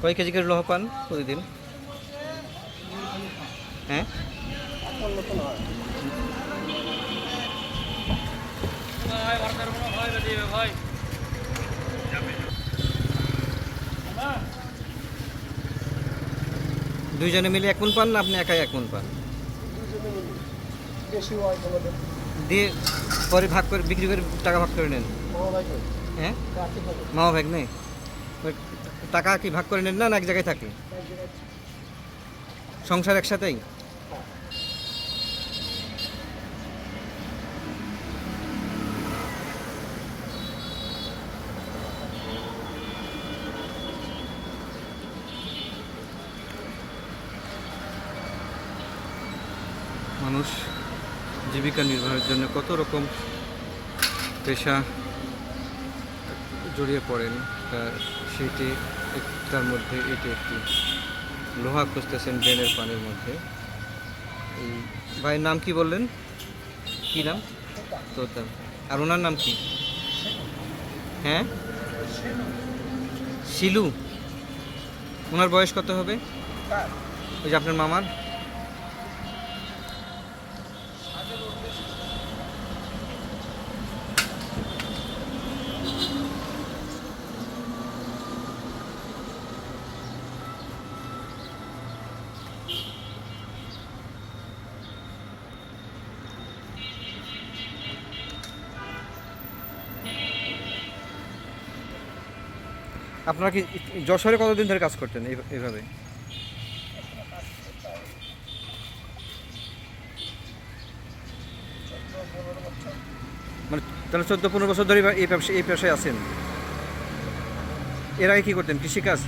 কয় কেজি করে লোহা পান প্রতিদিন? হ্যাঁ? দুইজনে মিলে এক মন পান না আপনি একাই এক মন পান? দিয়ে পরে ভাগ করে বিক্রি করে টাকা ভাগ করে নেন? হ্যাঁ? মামা ভাগ নেই? টাকা কি ভাগ করে নেন না এক জায়গায় থাকে? সংসার একসাথেই? মানুষ জীবিকা নির্বাহের জন্য কত রকম পেশা জড়িয়ে পড়েন। তা সেটি তার মধ্যে এটি একটি লোহা খুঁজতেছেন ড্রেনের পানির মধ্যে। এই ভাইয়ের নাম কি বললেন? কি নাম? তোতা আর ওনার নাম কি? হ্যাঁ? শিলু। ওনার বয়স কত হবে? ওই যে আপনার মামার? আপনারা কি যশোরে কতদিন ধরে কাজ করতেন এই- এইভাবে? মানে তাহলে চোদ্দ পনেরো বছর ধরে এই ব্যবসা এই ব্যবসায় আছেন। এর আগে কী করতেন? কৃষিকাজ?